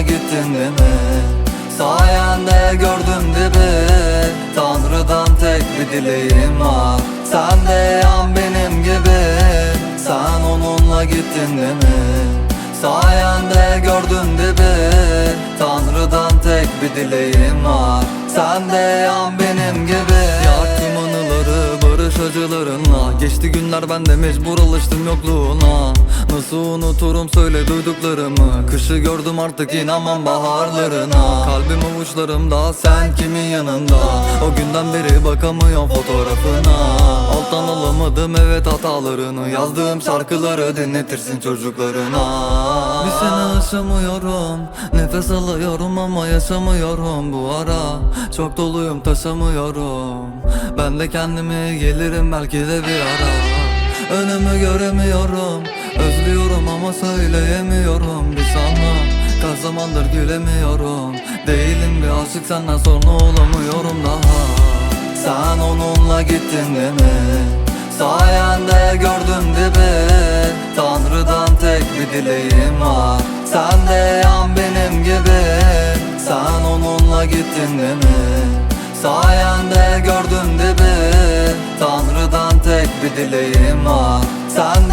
gittin değil mi? Sayende gördüm dibi. Tanrı'dan tek bir dileğim var. Sen de yan benim gibi. Sen onunla gittin değil mi? Sayende gördün dibi. Tanrı'dan tek bir dileğim var. Sen de acılarınla Geçti günler ben de mecbur alıştım yokluğuna. Nasıl unuturum söyle duyduklarımı. Kışı gördüm artık inanmam baharlarına. Kalbim avuçlarımda sen kimin yanında? O günden beri bakamıyorum fotoğrafına Alttan alamadım evet hatalarını Yazdığım şarkıları dinletirsin çocuklarına. Bir sene aşamıyorum Nefes alıyorum ama yaşamıyorum bu ara. Çok doluyum taşamıyorum. Ben de kendime gelirim belki de bir ara. Önümü göremiyorum Özlüyorum ama söyleyemiyorum. Bir sana Kaç zamandır gülemiyorum. Değilim bir aşık senden sonra olamıyorum daha onunla gittin değil mi? Sayende gördüm dibi Tanrı'dan tek bir dileğim var. Sen de yan benim gibi. Sen onunla gittin değil mi? Sayende gördüm dibi Tanrı'dan tek bir dileğim var. Sen